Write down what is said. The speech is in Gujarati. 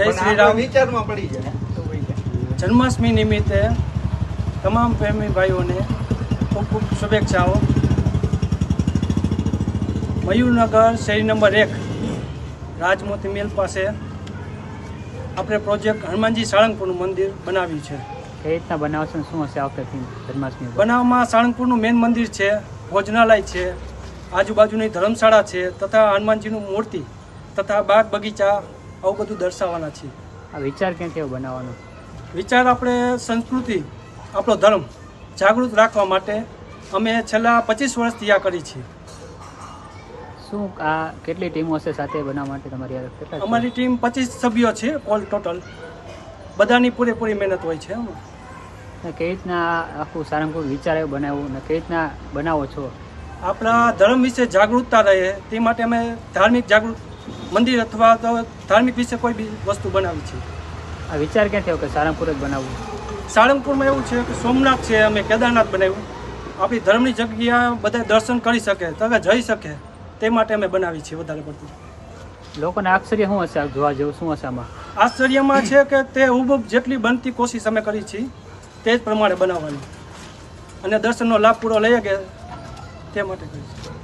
જય શ્રી રામ. વિચારમાં પડી જાય જન્માષ્ટમી નિમિત્તે તમામ પ્રેમી ભાઈઓને ખૂબ ખૂબ શુભેચ્છાઓ. મયુરનગર શેરી નંબર એક રાજમોતી મિલ પાસે આપણે પ્રોજેક્ટ હનુમાનજી સાળંગપુરનું મંદિર બનાવ્યું છે. કઈ રીતના બનાવશો ને શું હશે આ વખતે જન્માષ્ટમી? બનાવમાં સાળંગપુરનું મેન મંદિર છે ભોજનાલય છે આજુબાજુની ધર્મશાળા છે તથા હનુમાનજીનું મૂર્તિ તથા બાગ બગીચા આવું બધું દર્શાવવાના છે આ વિચાર ક્યાંથી કેવો બનાવવાનો? વિચાર આપણે સંસ્કૃતિ આપણો ધર્મ જાગૃત રાખવા માટે અમે છેલ્લા પચીસ વર્ષથી આ કરી છીએ. શું આ કેટલી ટીમો હશે સાથે બનાવવા માટે તમારી અમારી ટીમ પચીસ સભ્યો છે ઓલ ટોટલ બધાની પૂરેપૂરી મહેનત હોય છે કઈ રીતના આખું સારંગપુર વિચાર એવું બનાવવું ને કઈ રીતના બનાવો છો? આપણા ધર્મ વિશે જાગૃતતા રહે તે માટે અમે ધાર્મિક જાગૃત મંદિર અથવા તો ધાર્મિક વિશે કોઈ બી વસ્તુ બનાવી છે? આ વિચાર ક્યાં થયો કે સારંગપુર જ બનાવવું? સાળંગપુરમાં એવું છે કે સોમનાથ છે અમે કેદારનાથ બનાવ્યું. આપણી ધર્મની જગ્યા બધા દર્શન કરી શકે તથા જઈ શકે. તે માટે અમે બનાવી છીએ વધારે પડતું. લોકોને આશ્ચર્ય શું હશે જોવા જેવું? શું હશે આમાં? આશ્ચર્યમાં છે કે તે હુબહુબ જેટલી બનતી કોશિશ અમે કરી છીએ તે જ પ્રમાણે બનાવવાની. અને દર્શનનો લાભ પૂરો લઈએ કે તે માટે કરી છે